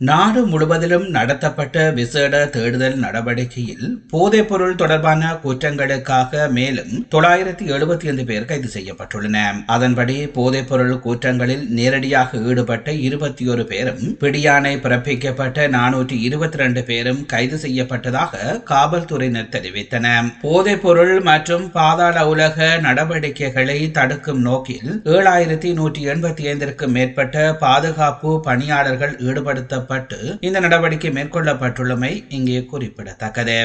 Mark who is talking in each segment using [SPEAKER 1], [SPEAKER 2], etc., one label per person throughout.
[SPEAKER 1] நாடு முழுவதிலும் நடத்தப்பட்ட விசேட தேடுதல் நடவடிக்கையில் போதைப்பொருள் தொடர்பான குற்றங்களுக்காக மேலும் தொள்ளாயிரத்தி எழுபத்தி ஐந்து பேர் கைது செய்யப்பட்டுள்ளன. அதன்படி போதைப்பொருள் குற்றங்களில் நேரடியாக ஈடுபட்ட இருபத்தி ஒரு பேரும் பிடியாணை பிறப்பிக்கப்பட்ட நானூற்றி இருபத்தி ரெண்டு பேரும் கைது செய்யப்பட்டதாக காவல்துறையினர் தெரிவித்தன. போதைப்பொருள் மற்றும் பாதாள உலக நடவடிக்கைகளை தடுக்கும் நோக்கில் ஏழாயிரத்தி நூற்றி எண்பத்தி ஐந்திற்கும் மேற்பட்ட பாதுகாப்பு பணியாளர்கள் ஈடுபடுத்த பட்டு இந்த நடவடிக்கை மேற்கொள்ளப்பட்டுள்ளமை இங்கே குறிப்பிடத்தக்கது.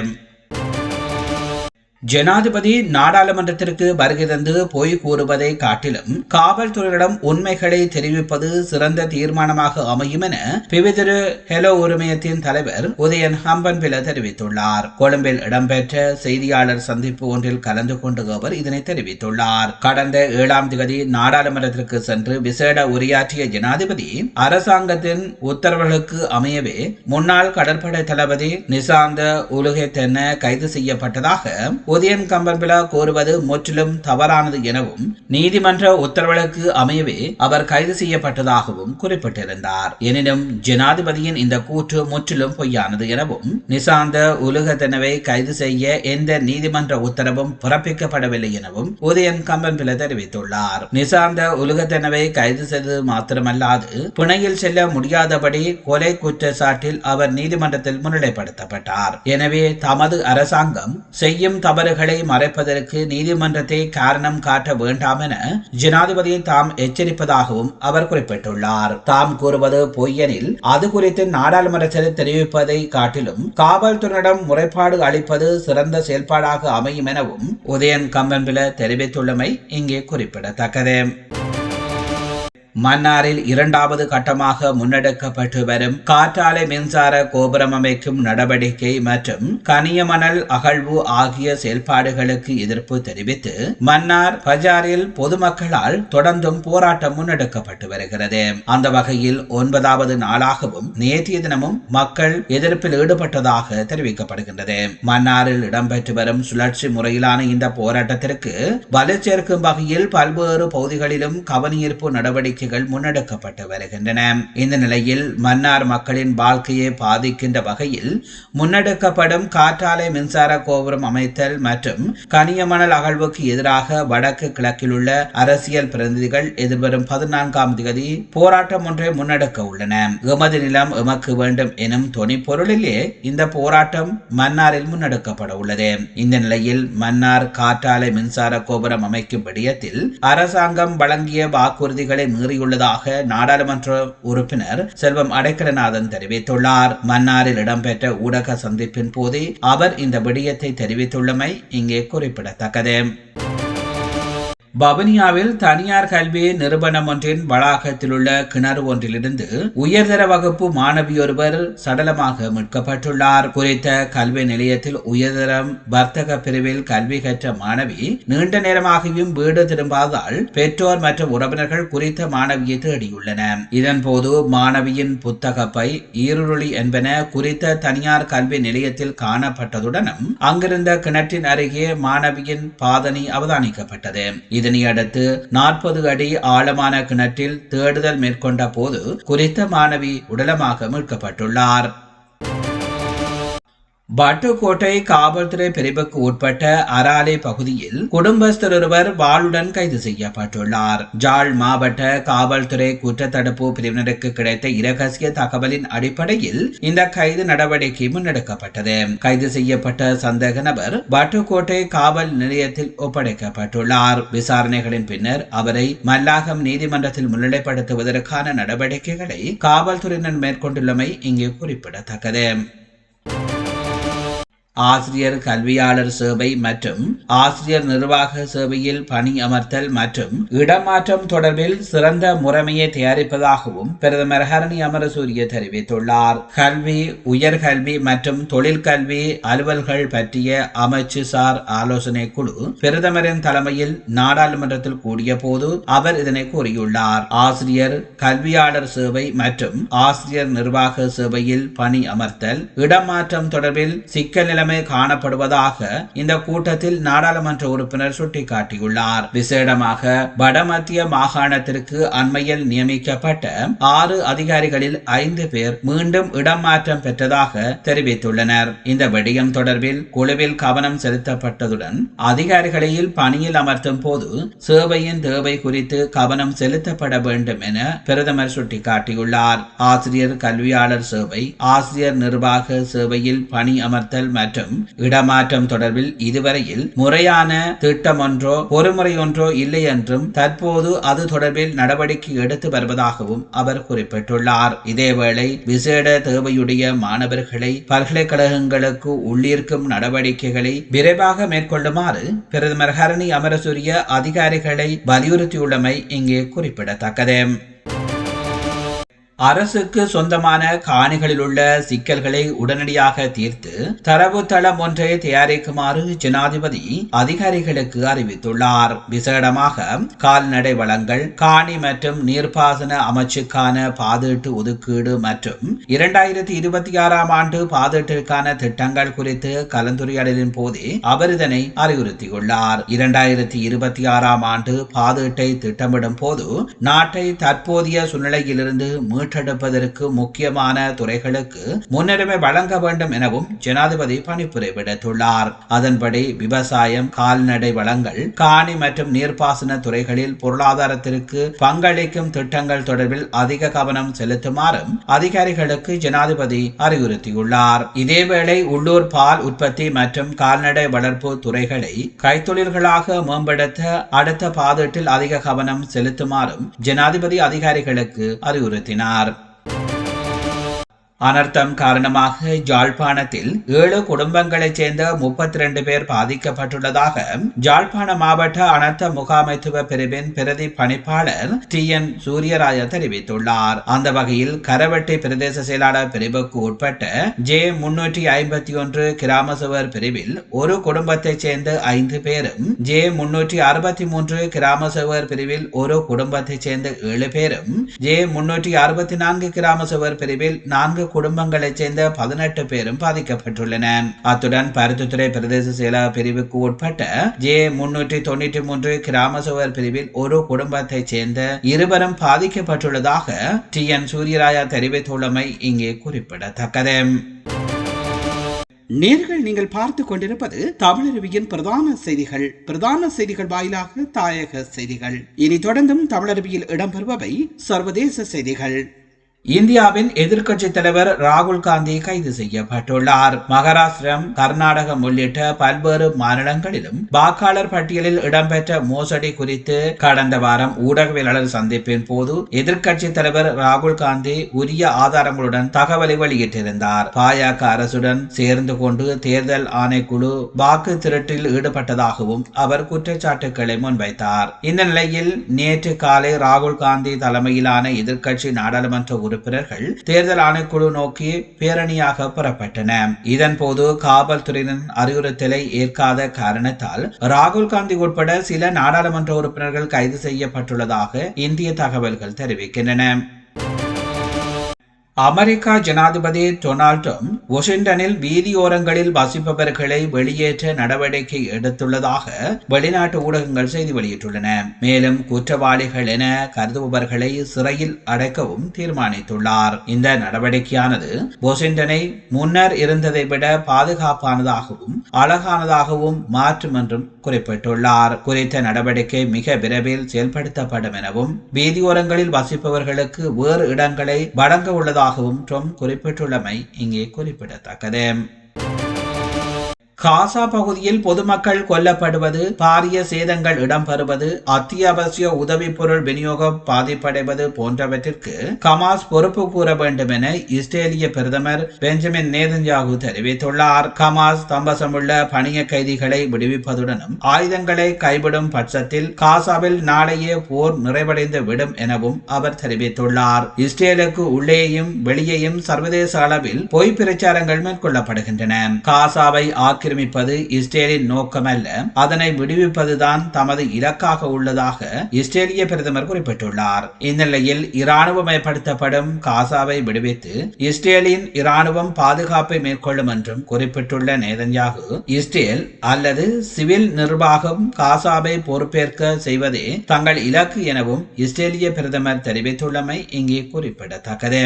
[SPEAKER 1] ஜனாதிபதி நாடாளுமன்றத்திற்கு வருகை தந்து பொய் கூறுவதை காட்டிலும் காவல்துறையிடம் உண்மைகளை தெரிவிப்பது சிறந்த தீர்மானமாக அமையும் என பிவிதிரு ஹெலோ உரிமையத்தின் தலைவர் உதயன் ஹம்பன்பில தெரிவித்துள்ளார். கொழும்பில் இடம்பெற்ற செய்தியாளர் சந்திப்பு ஒன்றில் கலந்து கொண்டு அவர் இதனை தெரிவித்துள்ளார். கடந்த ஏழாம் தேதி நாடாளுமன்றத்திற்கு சென்று விசேட உரையாற்றிய ஜனாதிபதி அரசாங்கத்தின் உத்தரவுகளுக்கு அமையவே முன்னாள் கடற்படை தளபதி நிசாந்த உலுகை தென்ன கைது செய்யப்பட்டதாக உதயன் கம்பன்பிலா கோருவது முற்றிலும் தவறானது எனவும் நீதிமன்ற உத்தரவுகளுக்கு அமையவே அவர் கைது செய்யப்பட்டதாகவும் குறிப்பிட்டிருந்தார். எனினும் ஜனாதிபதியின் இந்த கூற்று முற்றிலும் பொய்யானது எனவும் நிசாந்த உலகத்தினவை கைது செய்ய எந்த நீதிமன்ற உத்தரவும் பிறப்பிக்கப்படவில்லை எனவும் உதயன் கம்பன்பில தெரிவித்துள்ளார். நிசாந்த உலகத்தினவை கைது செய்தது மாத்திரமல்லாது பிணையில் செல்ல முடியாதபடி கொலை குற்றச்சாட்டில் அவர் நீதிமன்றத்தில் முன்னிலைப்படுத்தப்பட்டார். எனவே தமது அரசாங்கம் செய்யும் தவறு தவறுகளை மறைப்பதற்கு நீதிமன்றத்தை காரணம் காட்ட வேண்டாம் என ஜனாதிபதியை தாம் எச்சரிப்பதாகவும் அவர் குறிப்பிட்டுள்ளார். தாம் கூறுவது பொய்யனில் அது குறித்து நாடாளுமன்றத்தில் தெரிவிப்பதை காட்டிலும் காவல்துறையிடம் முறைப்பாடு அளிப்பது சிறந்த செயல்பாடாக அமையும் எனவும் உதயன் கம்பன்பில தெரிவித்துள்ளமை இங்கே குறிப்பிடத்தக்கது. மன்னாரில் இரண்டாவது கட்டமாக முன்னெடுக்கப்பட்டு வரும் காற்றாலை மின்சார கோபுரம் அமைக்கும் நடவடிக்கை மற்றும் கனியமணல் அகழ்வு ஆகிய செயல்பாடுகளுக்கு எதிர்ப்பு தெரிவித்து மன்னார் பஜாரில் பொதுமக்களால் தொடர்ந்தும் போராட்டம் முன்னெடுக்கப்பட்டு வருகிறது. அந்த வகையில் ஒன்பதாவது நாளாகவும் நேற்றைய தினமும் மக்கள் எதிர்ப்பில் ஈடுபட்டதாக தெரிவிக்கப்படுகின்றது. மன்னாரில் இடம்பெற்று வரும் சுழற்சி முறையிலான இந்த போராட்டத்திற்கு வலு சேர்க்கும் வகையில் பல்வேறு பகுதிகளிலும் கவனீர்ப்பு நடவடிக்கை முயற்சிகள் முன்னெடுக்கப்பட்டு வருகின்றன. இந்த நிலையில் மன்னார் மக்களின் வாழ்க்கையை பாதிக்கின்ற வகையில் முன்னெடுக்கப்படும் காற்றாலை மின்சார கோபுரம் அமைத்தல் மற்றும் கனியமணல் அகழ்வுக்கு எதிராக வடக்கு கிழக்கில் உள்ள அரசியல் பிரதிநிதிகள் எதிர்வரும் பதினான்காம் தேதி போராட்டம் ஒன்றை முன்னெடுக்க உள்ளன. எமது நிலம் எமக்கு வேண்டும் எனும் துணை பொருளிலே இந்த போராட்டம் மன்னாரில் முன்னெடுக்கப்பட உள்ளது. இந்த நிலையில் மன்னார் காற்றாலை மின்சார கோபுரம் அமைக்கும் விடயத்தில் அரசாங்கம் வழங்கிய வாக்குறுதிகளை மீறி கூறியுள்ளதாக நாடாளுமன்ற உறுப்பினர் செல்வம் அடைக்கலநாதன் தெரிவித்துள்ளார். மன்னாரில் இடம்பெற்ற ஊடக சந்திப்பின் போதே அவர் இந்த விடயத்தை தெரிவித்துள்ளமை இங்கே குறிப்பிடத்தக்கது. பவனியாவில் தனியார் கல்வி நிறுவனம் ஒன்றின் வளாகத்தில் உள்ள கிணறு ஒன்றிலிருந்து உயர்தர வகுப்பு மாணவியொருவர் சடலமாக மீட்கப்பட்டுள்ளார். குறித்த கல்வி நிலையத்தில் உயர்தரம் வர்த்தக பிரிவில் கல்வி கற்ற மாணவி நீண்ட நேரமாகவும் வீடு திரும்பாததால் பெற்றோர் மற்றும் உறவினர்கள் குறித்த மாணவியை தேடியுள்ளனர். இதன்போது மாணவியின் புத்தகப்பை ஈருருளி என்பன குறித்த தனியார் கல்வி நிலையத்தில் காணப்பட்டதுடனும் அங்கிருந்த கிணற்றின் அருகே மாணவியின் பாதனை அவதானிக்கப்பட்டது. இதனையடுத்து நாற்பது அடி ஆழமான கிணற்றில் தேடுதல் மேற்கொண்ட போது குறித்த மாணவி உடலமாக மீட்கப்பட்டுள்ளார். பட்டுக்கோட்டை காவல்துறை பிரிவுக்கு உட்பட்ட அராலே பகுதியில் குடும்பஸ்தர் ஒருவர் வாளுடன் கைது செய்யப்பட்டுள்ளார். ஜாழ் மாவட்ட காவல்துறை குற்றத்தடுப்பு பிரிவினருக்கு கிடைத்த இரகசிய தகவலின் அடிப்படையில் இந்த கைது நடவடிக்கை முன்னெடுக்கப்பட்டது. கைது செய்யப்பட்ட சந்தேக நபர் பட்டுக்கோட்டை காவல் நிலையத்தில் ஒப்படைக்கப்பட்டுள்ளார். விசாரணைகளின் பின்னர் அவரை மல்லாகம் நீதிமன்றத்தில் முன்னிலைப்படுத்துவதற்கான நடவடிக்கைகளை காவல்துறையினர் மேற்கொண்டுள்ளமை இங்கே குறிப்பிடத்தக்கது. ஆசிரியர் கல்வியாளர் சேவை மற்றும் ஆசிரியர் நிர்வாக சேவையில் பணி அமர்த்தல் மற்றும் இடமாற்றம் தொடர்பில் சிறந்த முறைமையை தயாரிப்பதாகவும் பிரதமர் ஹரணி அமரசூரிய தெரிவித்துள்ளார். கல்வி உயர்கல்வி மற்றும் தொழிற்கல்வி அலுவல்கள் பற்றிய அமைச்சு சார் ஆலோசனை குழு பிரதமரின் தலைமையில் நாடாளுமன்றத்தில் கூடிய போது அவர் இதனை கூறியுள்ளார். ஆசிரியர் கல்வியாளர் சேவை மற்றும் ஆசிரியர் நிர்வாக சேவையில் பணி அமர்த்தல் இடமாற்றம் தொடர்பில் சிக்கல் நிலைமை காணப்படுவதாக இந்த கூட்டத்தில் நாடாளுமன்ற உறுப்பினர் சுட்டிக்காட்டியுள்ளார். விசேடமாக வடமத்திய மாகாணத்திற்கு அண்மையில் நியமிக்கப்பட்ட ஆறு அதிகாரிகளில் ஐந்து பேர் மீண்டும் இடமாற்றம் பெற்றதாக தெரிவித்துள்ளனர். இந்த விடயம் தொடர்பில் குழுவில் கவனம் செலுத்தப்பட்டதுடன் அதிகாரிகளையில் பணியில் அமர்த்தும் போது சேவையின் தேவை குறித்து கவனம் செலுத்தப்பட வேண்டும் என பிரதமர் சுட்டிக்காட்டியுள்ளார். ஆசிரியர் கல்வியாளர் சேவை ஆசிரியர் நிர்வாக சேவையில் பணி அமர்த்தல் மற்றும் மற்றும் இடமாற்றம் தொடர்பில் இதுவரையில் முறையான திட்டம் ஒன்றோ பொறுமுறை ஒன்றோ இல்லை என்றும் தற்போது அது தொடர்பில் நடவடிக்கை எடுத்து வருவதாகவும் அவர் குறிப்பிட்டுள்ளார். இதேவேளை விசேட தேவையுடைய மாணவர்களை பல்கலைக்கழகங்களுக்கு உள்ளிருக்கும் நடவடிக்கைகளை விரைவாக மேற்கொள்ளுமாறு பிரதமர் ஹரணி அமரசூரிய அதிகாரிகளை வலியுறுத்தியுள்ளமை இங்கே குறிப்பிடத்தக்கது. அரசுக்கு சொந்தமான காணிகளில் உள்ள சிக்கல்களை உடனடியாக தீர்த்து தரவுத்தளம் ஒன்றை தயாரிக்குமாறு ஜனாதிபதி அதிகாரிகளுக்கு அறிவித்துள்ளார். விசேடமாக கால்நடை வளங்கள் காணி மற்றும் நீர்ப்பாசன அமைச்சுக்கான பாதீட்டு ஒதுக்கீடு மற்றும் இரண்டாயிரத்தி இருபத்தி ஆறாம் ஆண்டு பாதீட்டிற்கான திட்டங்கள் குறித்து கலந்துரையாடலின் போதே அவர் இதனை அறிவுறுத்தியுள்ளார். இரண்டாயிரத்தி இருபத்தி ஆறாம் ஆண்டு பாதீட்டை திட்டமிடும் போது நாட்டை தற்போதைய சூழ்நிலையிலிருந்து மீட்டெடுப்பதற்கு முக்கியமான துறைகளுக்கு முன்னுரிமை வழங்க வேண்டும் எனவும் ஜனாதிபதி பணிப்புரை விடுத்துள்ளார். அதன்படி விவசாயம் கால்நடை வளங்கள் காணி மற்றும் நீர்ப்பாசன துறைகளில் பொருளாதாரத்திற்கு பங்களிக்கும் திட்டங்கள் தொடர்பில் அதிக கவனம் செலுத்துமாறும் அதிகாரிகளுக்கு ஜனாதிபதி அறிவுறுத்தியுள்ளார். இதேவேளை உள்ளூர் பால் உற்பத்தி மற்றும் கால்நடை வளர்ப்பு துறைகளை கைத்தொழில்களாக மேம்படுத்த அடுத்த பாதீட்டில் அதிக கவனம் செலுத்துமாறும் ஜனாதிபதி அதிகாரிகளுக்கு அறிவுறுத்தினார். ganar அனர்த்தம் காரணமாக ஜாழ்ப்பாணத்தில் ஏழு குடும்பங்களைச் சேர்ந்த முப்பத்தி ரெண்டு பேர் பாதிக்கப்பட்டுள்ளதாக ஜாழ்ப்பாண மாவட்ட அனர்த்த முகாமைத்துவ பிரிவின் பிரதி பணிப்பாளர் டி என் சூரியராஜா தெரிவித்துள்ளார். அந்த வகையில் கரவட்டி பிரதேச செயலாளர் பிரிவுக்கு உட்பட்ட ஜே முன்னூற்றி ஐம்பத்தி ஒன்று கிராம சுவர் பிரிவில் ஒரு குடும்பத்தைச் சேர்ந்த ஐந்து பேரும் ஜே முன்னூற்றி அறுபத்தி மூன்று கிராம சுவர் பிரிவில் ஒரு குடும்பத்தைச் சேர்ந்த ஏழு பேரும் ஜே முன்னூற்றி அறுபத்தி நான்கு கிராம சுவர் பிரிவில் நான்கு குடும்பங்களைச் சேர்ந்த பதினெட்டு பேரும் பாதிக்கப்பட்டுள்ளன. அத்துடன் பருத்தித்துறை பிரதேச செயலக பிரிவுக்கு உட்பட்ட ஜே முன்னூற்றி தொண்ணூற்றி மூன்று கிராம சுவர் பிரிவில் ஒரு குடும்பத்தைச் சேர்ந்த இருவரும் பாதிக்கப்பட்டுள்ளதாக டி என் சூரியராயா தெரிவித்துள்ளமை இங்கே குறிப்பிடத்தக்கது.
[SPEAKER 2] நேர்கள் நீங்கள் பார்த்து கொண்டிருப்பது தமிழருவியின் பிரதான செய்திகள். பிரதான செய்திகள் வாயிலாக தாயக செய்திகள். இனி தொடர்ந்தும் தமிழருவியில் இடம்பெறுபவை சர்வதேச செய்திகள்.
[SPEAKER 1] இந்தியாவின் எதிர்க்கட்சி தலைவர் ராகுல் காந்தி கைது செய்யப்பட்டுள்ளார். மகாராஷ்டிரம் கர்நாடகம் உள்ளிட்ட பல்வேறு மாநிலங்களிலும் வாக்காளர் பட்டியலில் இடம்பெற்ற மோசடி குறித்து கடந்த வாரம் ஊடகவியலாளர் சந்திப்பின் போது எதிர்க்கட்சி தலைவர் ராகுல் காந்தி உரிய ஆதாரங்களுடன் தகவலை வெளியிட்டிருந்தார். பாஜக அரசுடன் சேர்ந்து கொண்டு தேர்தல் ஆணைக்குழு வாக்கு திருட்டில் ஈடுபட்டதாகவும் அவர் குற்றச்சாட்டுக்களை முன்வைத்தார். இந்த நிலையில் நேற்று காலை ராகுல் காந்தி தலைமையிலான எதிர்க்கட்சி நாடாளுமன்ற உறுப்பினர்கள் தேர்தல் ஆணைக்குழு நோக்கி பேரணியாக புறப்பட்டன. இதன்போது காவல்துறையின் அறிவுறுத்தலை ஏற்காத காரணத்தால் ராகுல் காந்தி உட்பட சில நாடாளுமன்ற உறுப்பினர்கள் கைது செய்யப்பட்டுள்ளதாக இந்திய தகவல்கள் தெரிவிக்கின்றன. அமெரிக்கா ஜனாதிபதி டொனால்ட் ட்ரம்ப் வாஷிங்டனில் வீதியோரங்களில் வசிப்பவர்களை வெளியேற்ற நடவடிக்கை எடுத்துள்ளதாக வெளிநாட்டு ஊடகங்கள் செய்தி வெளியிட்டுள்ளன. மேலும் குற்றவாளிகள் என கருதுபவர்களை சிறையில் அடைக்கவும் தீர்மானித்துள்ளார். இந்த நடவடிக்கையானது வாஷிங்டனை முன்னர் இருந்ததை விட பாதுகாப்பானதாகவும் அழகானதாகவும் மாற்றும் என்றும் குறிப்பிட்டுள்ளார். குறித்த நடவடிக்கை மிக விரைவில் செயல்படுத்தப்படும் எனவும் வீதியோரங்களில் வசிப்பவர்களுக்கு வேறு இடங்களை வழங்க இருப்பதாகவும் ட்ரம்ப் குறிப்பிட்டுள்ளமை இங்கே குறிப்பிடத்தக்கது. காசா பகுதியில் பொதுமக்கள் கொல்லப்படுவது பாரிய சேதங்கள் இடம்பெறுவது அத்தியாவசிய உதவிப் பொருள் விநியோகம் பாதிப்படைவது போன்றவற்றிற்கு கமாஸ் பொறுப்பு கூற வேண்டும் என இஸ்ரேலிய பிரதமர் பெஞ்சமின் நேதன்யாகு தெரிவித்துள்ளார். கமாஸ் தம்பசமுள்ள பணிய கைதிகளை விடுவிப்பதுடனும் ஆயுதங்களை கைவிடும் பட்சத்தில் காசாவில் நாளையே போர் நிறைவடைந்து விடும் எனவும் அவர் தெரிவித்துள்ளார். இஸ்ரேலுக்கு உள்ளேயும் வெளியேயும் சர்வதேச அளவில் பொய் பிரச்சாரங்கள் மேற்கொள்ளப்படுகின்றன. காசாவை ஆக்கிரமிப்பது இஸ்ரேலின் நோக்கமல்ல. அதனை விடுவிப்பதுதான் தமது இலக்காக உள்ளதாக இஸ்ரேலிய பிரதமர் குறிப்பிட்டுள்ளார். இந்நிலையில் இராணுவமயப்படுத்தப்படும் காசாவை விடுவித்து இஸ்ரேலின் இராணுவம் பாதுகாப்பை மேற்கொள்ளும் என்றும் குறிப்பிட்டுள்ள நேதன்யாகு இஸ்ரேல் அல்லது சிவில் நிர்வாகம் காசாவை பொறுப்பேற்க செய்வதே தங்கள் இலக்கு எனவும் இஸ்ரேலிய பிரதமர் தெரிவித்துள்ளமை இங்கே குறிப்பிடத்தக்கது.